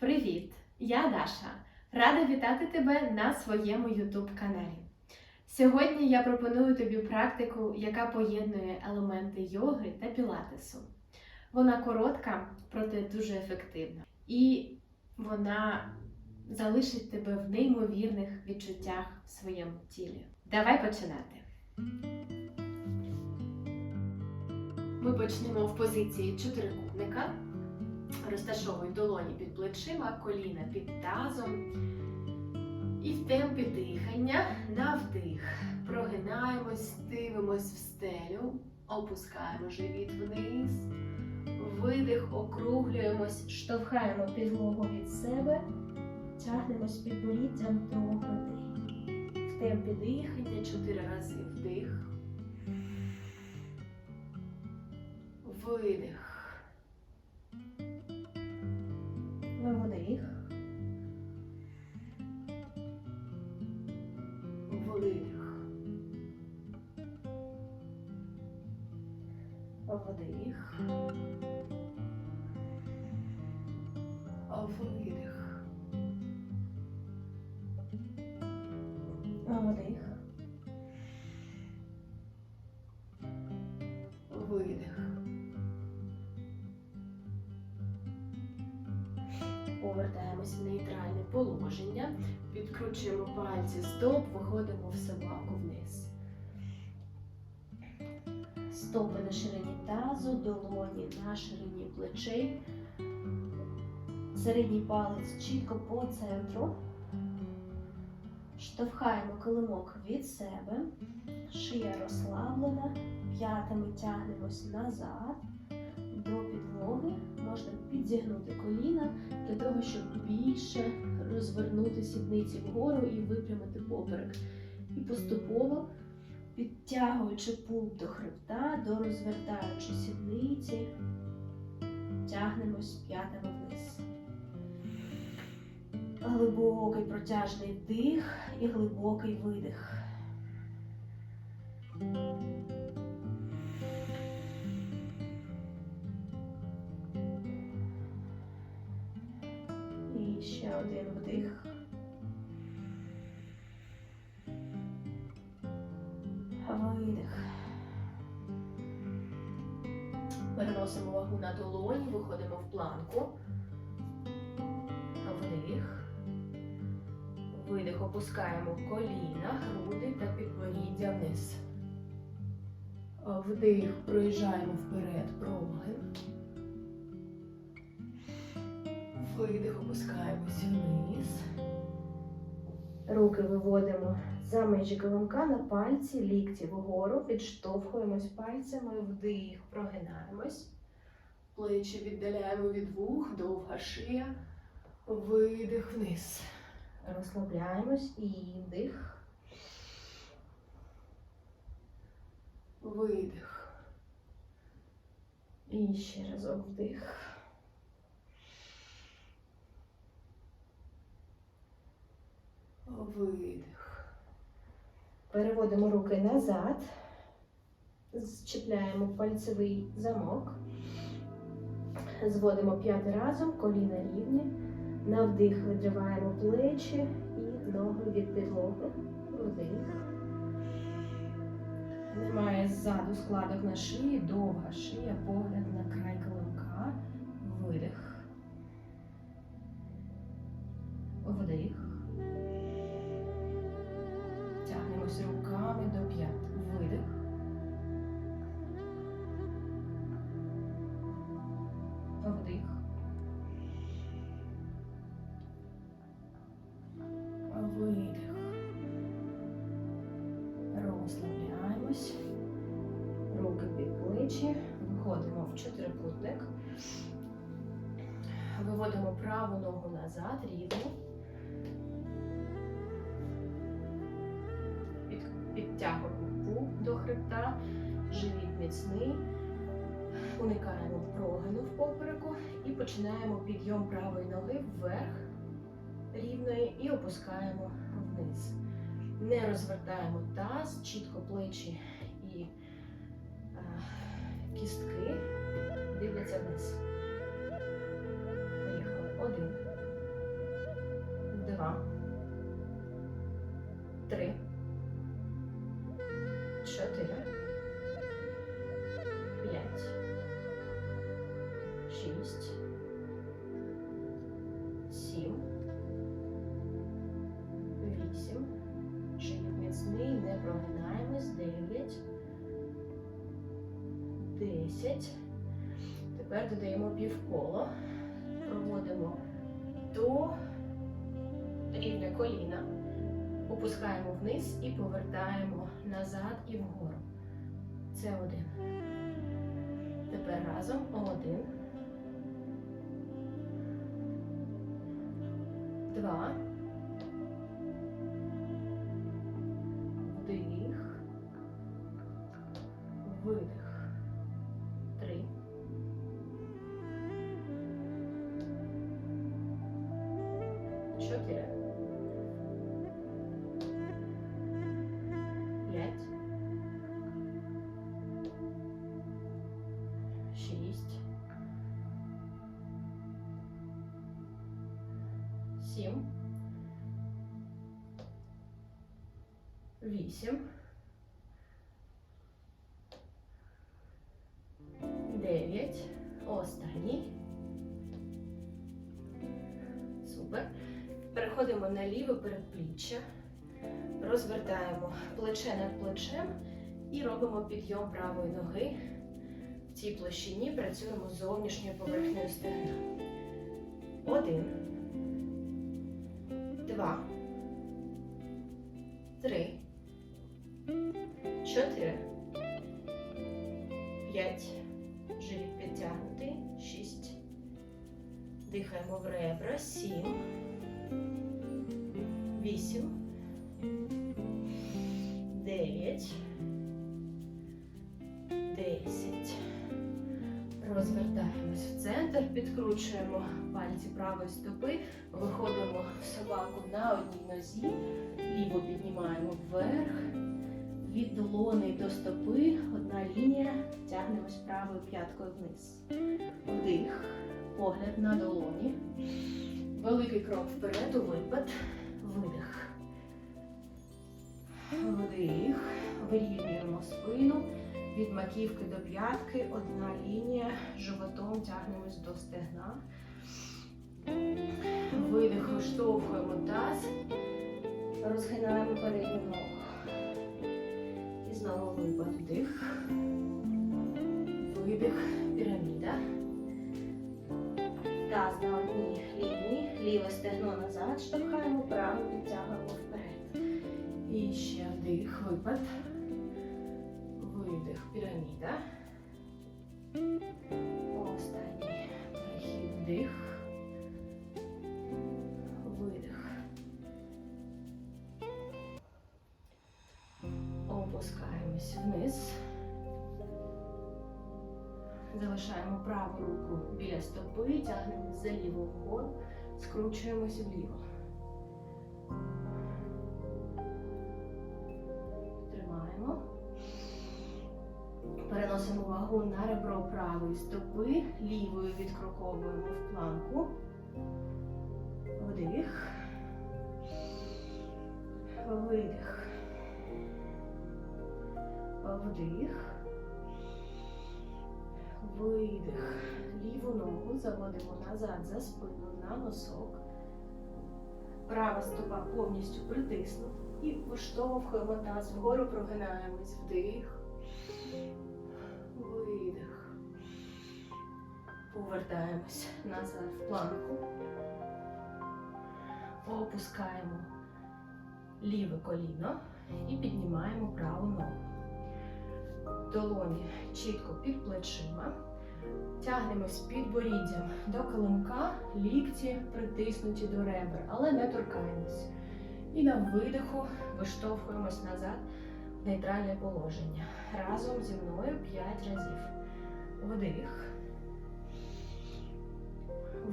Привіт! Я Даша. Рада вітати тебе на своєму YouTube каналі. Сьогодні я пропоную тобі практику, яка поєднує елементи йоги та пілатесу. Вона коротка, проте дуже ефективна. І вона залишить тебе в неймовірних відчуттях в своєму тілі. Давай починати. Ми почнемо в позиції чотирикутника. Розташовуй долоні під плечима, коліна під тазом. І в темпі дихання на вдих. Прогинаємось, дивимось в стелю, опускаємо живіт вниз. Видих, округлюємось, штовхаємо підлогу від себе, тягнемось підборіддям до грудей. В темпі дихання чотири рази вдих. Видих. Вдих. Видих. Вдих. Видих. Повертаємось в нейтральне положення, підкручуємо пальці стоп, виходимо в собаку вниз. Стопи на ширині тазу, долоні на ширині плечей. Середній палець чітко по центру. Штовхаємо килимок від себе, шия розслаблена, п'ятами тягнемось назад до підлоги. Можна підзігнути коліна для того, щоб більше розвернути сідниці вгору і випрямити поперек. І поступово підтягуючи пульт до хребта, до розвертаючи сідниці, тягнемось п'ятами вниз. Глибокий протяжний вдих і глибокий видих. І ще один вдих. На долоні, виходимо в планку. Вдих. Видих, опускаємо коліна, груди та підборіддя вниз. Вдих, проїжджаємо вперед, прогин. Видих, опускаємось вниз. Руки виводимо за межі килимка на пальці, лікті вгору, підштовхуємось пальцями, вдих, прогинаємось. Плечі віддаляємо від вух, довга шия. Видих вниз. Розслабляємось і вдих. Видих. І ще разок вдих. Видих. Переводимо руки назад. Зчіпляємо пальцевий замок. Зводимо п'яти разом, коліна рівні. На вдих видриваємо плечі і ноги від підлоги. Вдих. Немає ззаду складок на шиї, довга шия, погляд на живіт міцний. Уникаємо прогину в попереку і починаємо підйом правої ноги вверх рівної і опускаємо вниз. Не розвертаємо таз, чітко плечі і е, кістки дивляться вниз. Поїхали. Один. Два. Три. Півколо. Проводимо до рівня коліна. Опускаємо вниз і повертаємо назад і вгору. Це один. Тепер разом один. Два. 8, Дев'ять. останній. Супер. Переходимо на ліве передпліччя, розвертаємо плече над плечем і робимо підйом правої ноги. В цій площині працюємо з зовнішньою поверхнею стегна. Один. Два. Підкручуємо пальці правої стопи, виходимо в собаку на одній нозі, ліву піднімаємо вверх, від долони до стопи, одна лінія, тягнемось правою п'яткою вниз. Вдих, погляд на долоні. Великий крок вперед у випад, видих. Вдих, вирівнюємо спину. Від маківки до п'ятки одна лінія, животом тягнемось до стегна. Видих, виштовхуємо таз, розгинаємо передню ногу. І знову випад вдих. Видих, піраміда. Таз на одній лінії, ліве стегно назад, штовхаємо, праве підтягуємо вперед. І ще вдих, випад. Видих, піраміда. Останній перехід вдих. Видих. Опускаємось вниз. Залишаємо праву руку біля стопи, тягнемо за ліву вгору, скручуємося вліво. Вагу на ребро правої стопи, лівою відкроковуємо в планку. Вдих. Видих. Вдих. Видих. Ліву ногу заводимо назад за спину на носок. Права стопа повністю притиснута. І виштовхуємо таз вгору, прогинаємось. Вдих. Повертаємось назад в планку. Опускаємо ліве коліно і піднімаємо праву ногу. Долоні чітко під плечима. Тягнемось під боріддям до килимка, лікті притиснуті до ребер, але не торкаємось. І на видиху виштовхуємось назад в нейтральне положення. Разом зі мною 5 разів. Вдих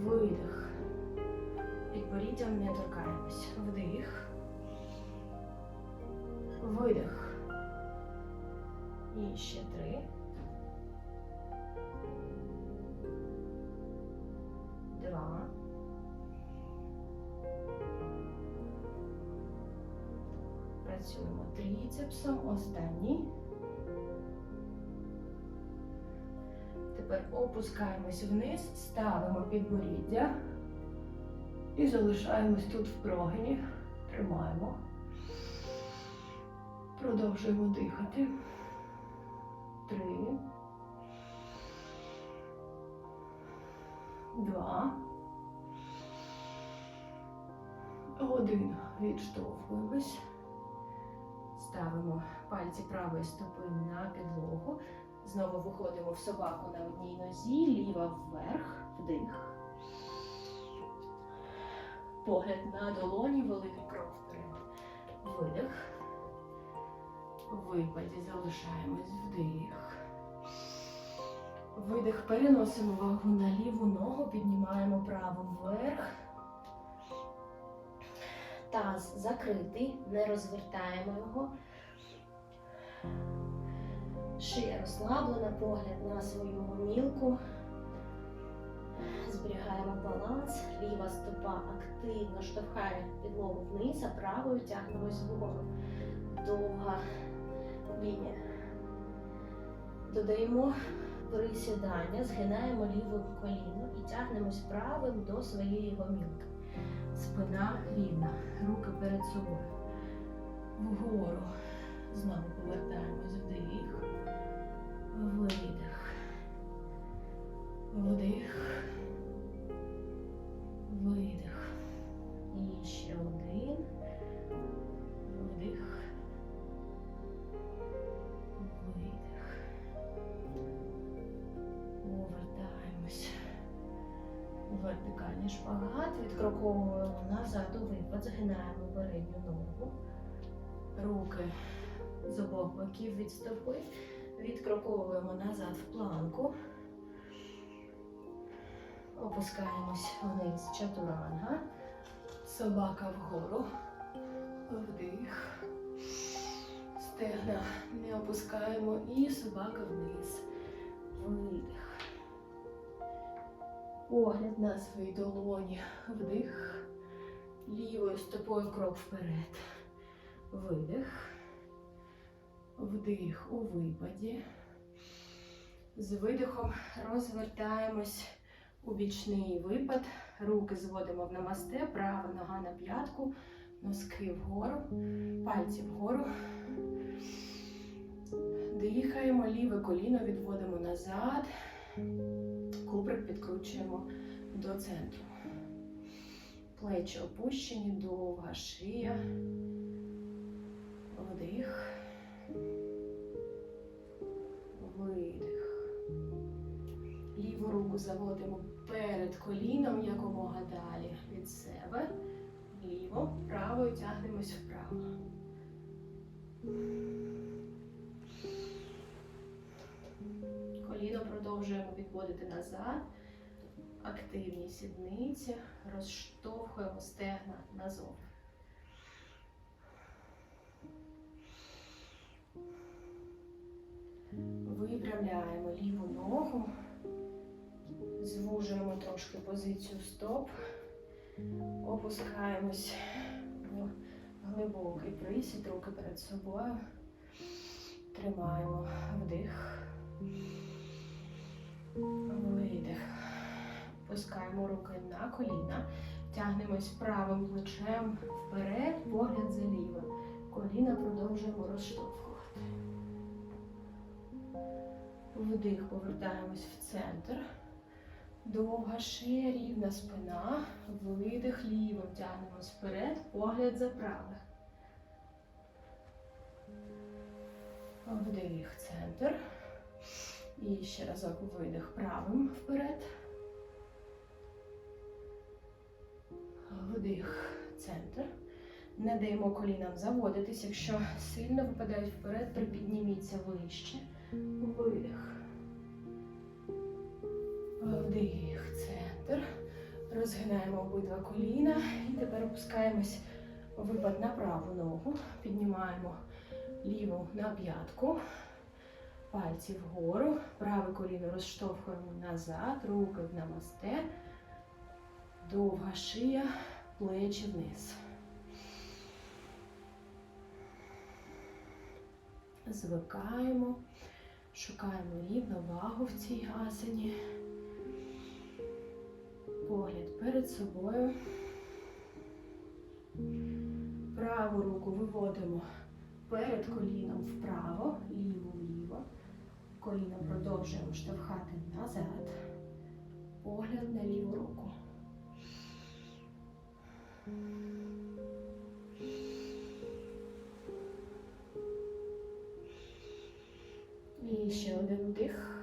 видих. Підборіддям не торкаємось. Вдих. Видих. І ще три. Два. Працюємо трицепсом. Останній. Тепер опускаємось вниз, ставимо підборіддя і залишаємось тут в прогині. Тримаємо. Продовжуємо дихати. Три. Два. Один. Відштовхуємось. Ставимо пальці правої стопи на підлогу. Знову виходимо в собаку на одній нозі, ліва вверх, вдих. Погляд на долоні, великий крок вперед. Видих. Випаді залишаємось вдих. Видих, переносимо вагу на ліву ногу, піднімаємо праву вверх. Таз закритий, не розвертаємо його. Шия розслаблена, погляд на свою гомілку. Зберігаємо баланс. Ліва стопа активно штовхає підлогу вниз, а правою тягнемось вгору. Довга лінія. Додаємо присідання, згинаємо ліве коліно і тягнемось правим до своєї гомілки. Спина рівна, руки перед собою. Вгору. Знову повертаємось вдих. Видих. Вдих. Видих. І ще один. Вдих. Видих. Повертаємось. Вертикальний шпагат. Відкроковуємо назад у випад. Згинаємо передню ногу. Руки з обох боків від. Відкроковуємо назад в планку. Опускаємось вниз чатуранга. Собака вгору. Вдих. Стегна не опускаємо і собака вниз. Видих. Погляд на свої долоні. Вдих. Лівою стопою крок вперед. Видих. Вдих у випаді. З видихом розвертаємось у бічний випад. Руки зводимо в намасте, права нога на п'ятку, носки вгору, пальці вгору. Дихаємо, ліве коліно відводимо назад. Куприк підкручуємо до центру. Плечі опущені, довга шия. Вдих. Видих. Ліву руку заводимо перед коліном якомога далі від себе. Ліво, правою тягнемось вправо. Коліно продовжуємо відводити назад. Активні сідниці. Розштовхуємо стегна назовні. Виправляємо ліву ногу, звужуємо трошки позицію стоп, опускаємось в глибокий присід, руки перед собою. Тримаємо вдих, видих. Пускаємо руки на коліна, тягнемось правим плечем вперед, погляд за лівим. Коліна продовжуємо розштовхувати. Вдих, повертаємось в центр. Довга шия, рівна спина. Видих лівим тягнемось вперед, погляд за праве. Вдих, центр. І ще разок видих правим вперед. Вдих, центр. Не даємо колінам заводитись. Якщо сильно випадають вперед, припідніміться вище. Видих. Вдих, центр. Розгинаємо обидва коліна. І тепер опускаємось випад на праву ногу. Піднімаємо ліву на п'ятку. Пальці вгору. Праве коліно розштовхуємо назад. Руки в намасте. Довга шия, плечі вниз. Звикаємо, шукаємо рівновагу в цій асані. Погляд перед собою. Праву руку виводимо перед коліном вправо, ліву вліво. Коліно продовжуємо штовхати назад. Погляд на ліву руку. І ще один вдих.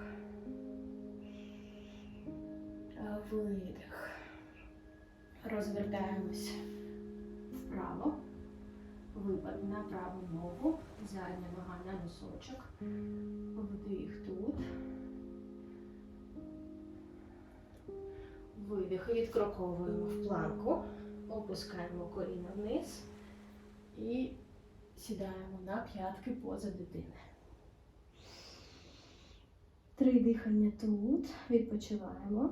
Видих. Розвертаємось вправо. Випад на праву ногу. Задня нога на носочок. Вдих тут. Видих. Відкроковуємо в планку. Опускаємо коліна вниз і сідаємо на п'ятки поза дитини. Три дихання тут. Відпочиваємо.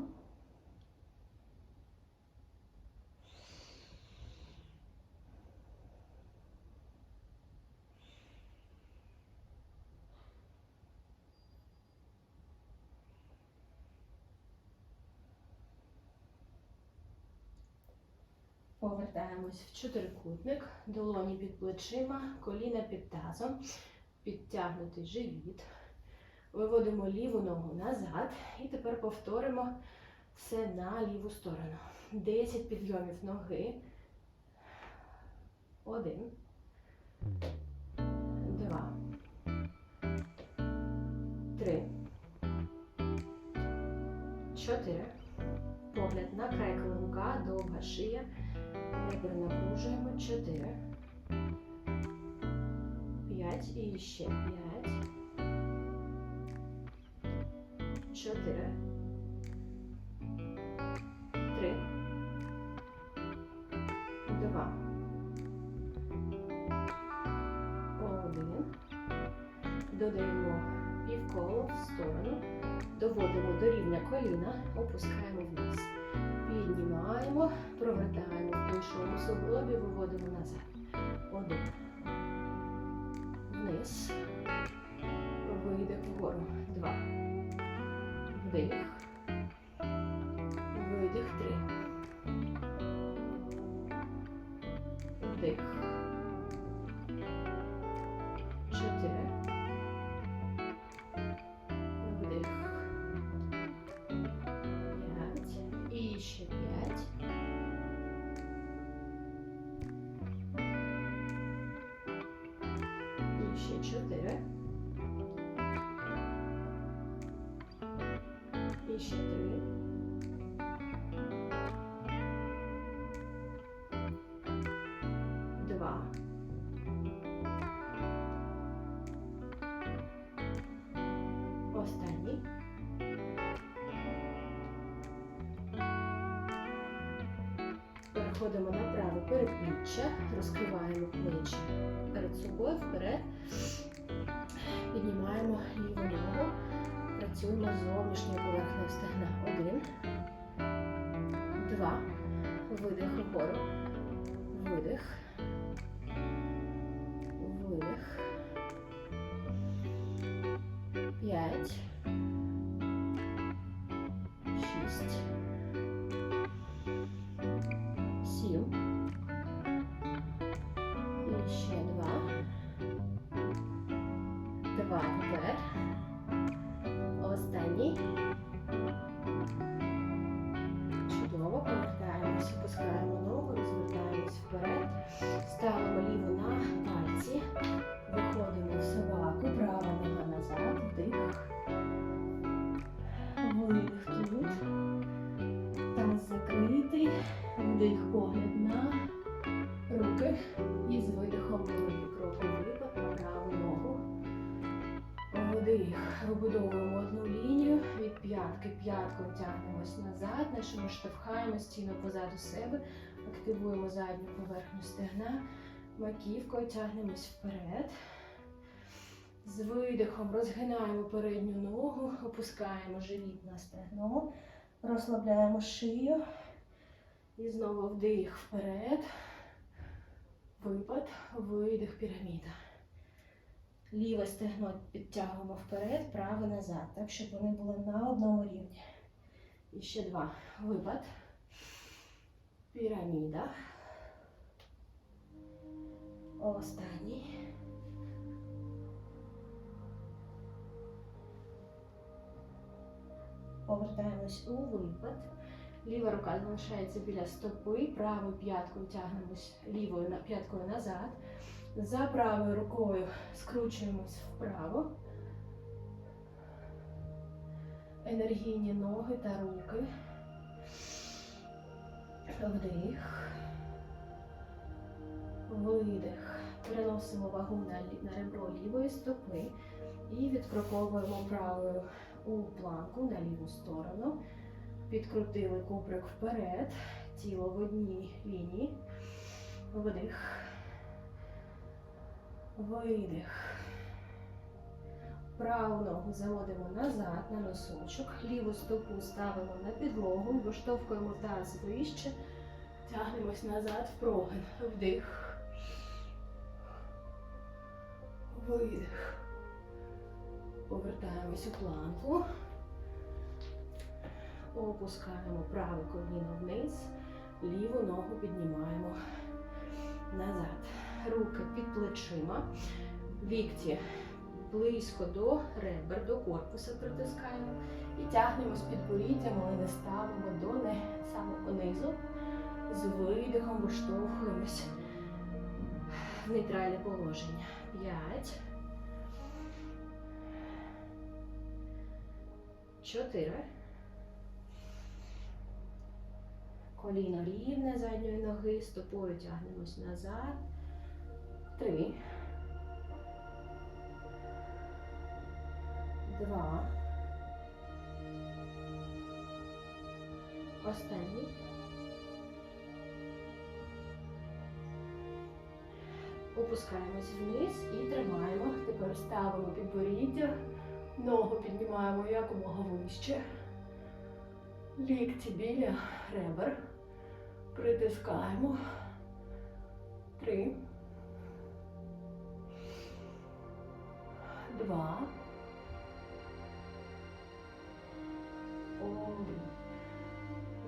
Повертаємось в чотирикутник, долоні під плечима, коліна під тазом, підтягнутий живіт. Виводимо ліву ногу назад і тепер повторимо все на ліву сторону. 10 підйомів ноги. Один. Два. Три. Чотири. Погляд на край клинка, довга шия. Не перенапружуємо. Чотири. П'ять. І ще п'ять. Чотири. Три. Два. Один. Додаємо півколо в сторону. Доводимо до рівня коліна, опускаємо вниз. Піднімаємо, провертаємо в іншому суглобі, виводимо назад. Один. Вниз. Видих вгору. Два. Вдих. Видих. Переходимо на праве передпліччя, розкриваємо плечі. Перед собою вперед. Піднімаємо ліву ногу, працюємо з зовнішньою поверхнею стегна. Один, два, видих вгору, видих, видих, п'ять, шість, закритий. Вдих погляд на руки. І з видихом великий крок у випад на праву ногу. Вдих. Вибудовуємо одну лінію від п'ятки. П'яткою тягнемось назад, нашими штовхаємо стіну позаду себе, активуємо задню поверхню стегна, маківкою тягнемось вперед. З видихом розгинаємо передню ногу, опускаємо живіт на стегно, розслабляємо шию. І знову вдих вперед. Випад, видих, піраміда. Ліве стегно підтягуємо вперед, праве назад, так, щоб вони були на одному рівні. І ще два. Випад. Піраміда. Останній. Повертаємось у випад. Ліва рука залишається біля стопи, правою п'яткою тягнемось лівою п'яткою назад. За правою рукою скручуємось вправо. Енергійні ноги та руки. Вдих. Видих. Переносимо вагу на ребро лівої стопи і відкроковуємо правою у планку на ліву сторону. Підкрутили куприк вперед, тіло в одній лінії. Вдих. Видих. Праву ногу заводимо назад на носочок, ліву стопу ставимо на підлогу, виштовхуємо таз вище, тягнемось назад в прогин. Вдих. Видих. Повертаємось у планку. Опускаємо праве коліно вниз, ліву ногу піднімаємо назад. Руки під плечима, лікті близько до ребер, до корпуса притискаємо і тягнемо з підборіддям, але не ставимо до не самого низу. З видихом виштовхуємось в нейтральне положення. П'ять. Чотири. Коліно рівне задньої ноги, стопою тягнемось назад. Три. Два. Останній. Опускаємось вниз і тримаємо. Тепер ставимо підборіддя. Ногу піднімаємо якомога вище. Лікті біля ребер. Притискаємо. Три. Два. Один.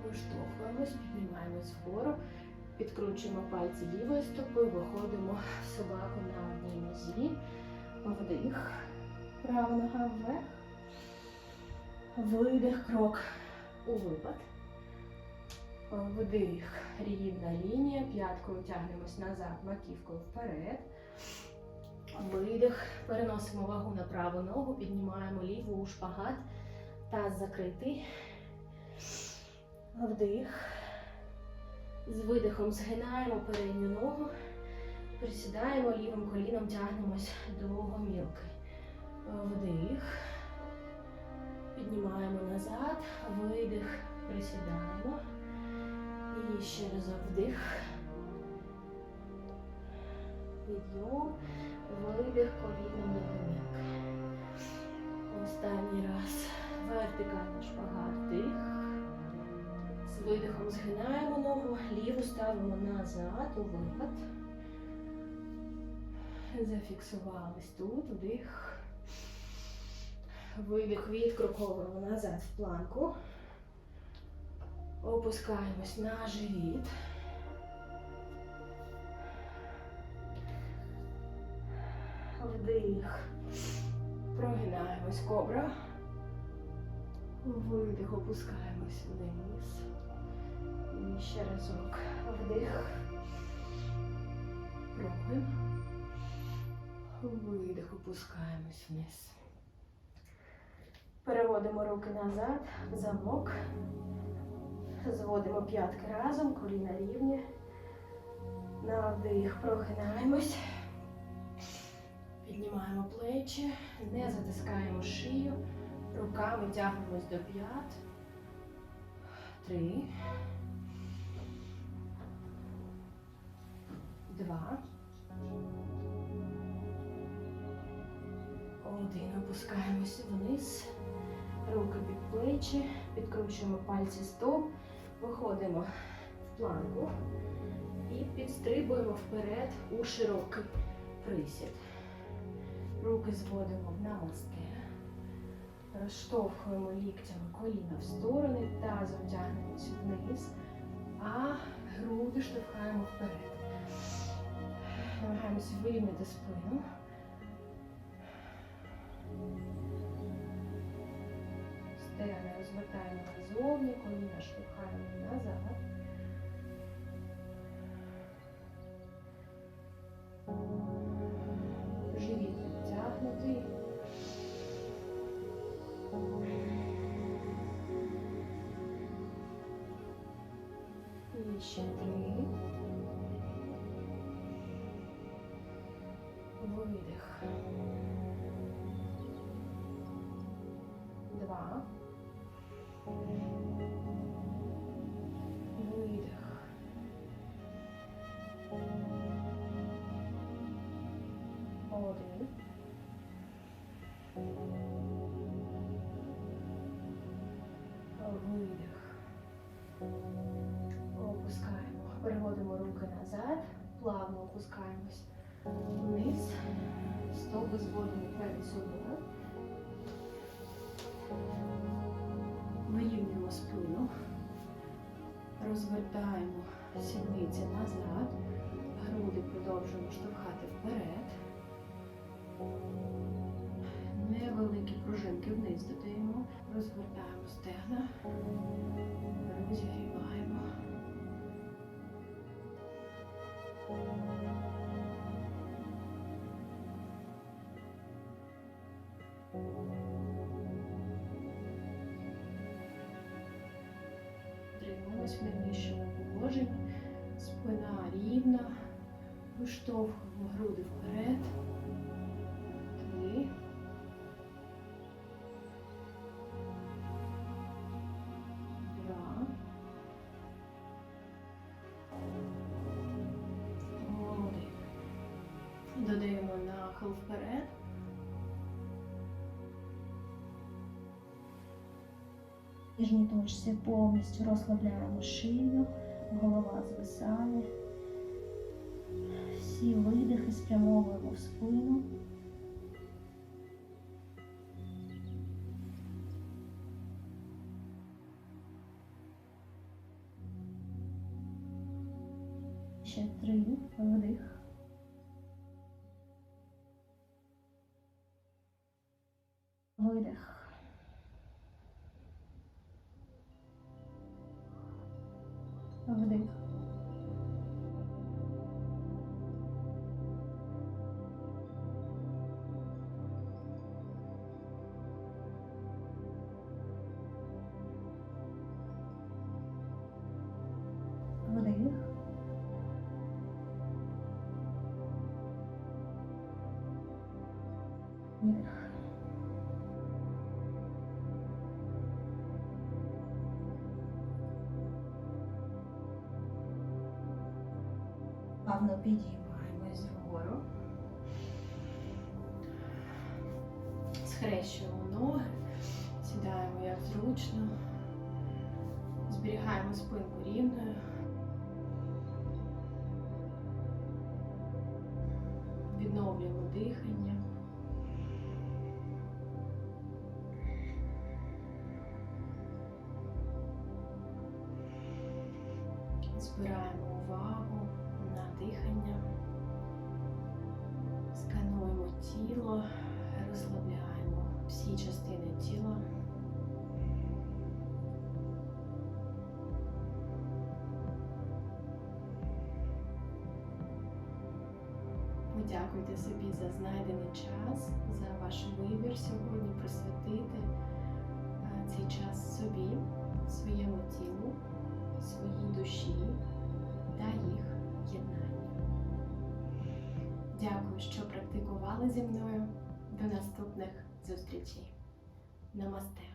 Виштовхуємось, піднімаємось вгору. Підкручуємо пальці лівої стопи, виходимо собаку на одній нозі. Вдих. Права нога вверх. Видих, крок у випад. Вдих, рівна лінія, п'яткою тягнемось назад, маківкою вперед. Видих, переносимо вагу на праву ногу, піднімаємо ліву у шпагат, таз закритий. Вдих. З видихом згинаємо передню ногу, присідаємо лівим коліном, тягнемось до гомілки. Вдих. Піднімаємо назад, видих, присідаємо. І ще разок вдих. Підйом, видих до гомілки. Останній раз. Вертикальний шпагат, вдих. З видихом згинаємо ногу, ліву ставимо назад у випад. Зафіксувались тут, вдих. Видих, відкроковуємо назад в планку. Опускаємось на живіт. Вдих. Прогинаємось кобра. Видих, опускаємось вниз. І ще разок. Вдих. Пробуємо. Видих, опускаємось вниз. Переводимо руки назад, замок. Зводимо п'ятки разом, коліна рівні. На вдих прогинаємось. Піднімаємо плечі, не затискаємо шию. Руками тягнемось до п'ят. Три. Два. Один. Опускаємося вниз. Руки під плечі. Підкручуємо пальці стоп. Виходимо в планку. І підстрибуємо вперед у широкий присід. Руки зводимо в намасте. Розштовхуємо ліктями коліна в сторони, тазом тягнемось вниз, а груди штовхаємо вперед. Намагаємося вирівняти спину. Розвертаємо назовні, коліна штовхаємо назад. Руки назад. Плавно опускаємось вниз. Стопи зводимо перед собою. Вирівнюємо спину. Розвертаємо сідниці назад. Груди продовжуємо штовхати вперед. Невеликі пружинки вниз додаємо. Розвертаємо стегна. Розігріваємо. Тримаємось в положенні. Спина рівна. Виштовхуємо груди вперед. Точці повністю розслабляємо шию, голова звисає. Всі видихи спрямовуємо в спину. Ще три вдих. Видих. Вдих. Вдих. Плавно підіймаємось вгору. Схрещуємо ноги, сідаємо як зручно, зберігаємо спинку рівною. Відновлюємо дихання. Збираємо увагу Подякуйте собі за знайдений час, за ваш вибір сьогодні присвятити е, цей час собі, своєму тілу, своїй душі та їх єднанню. Дякую, що практикували зі мною. До наступних зустрічей. Намасте.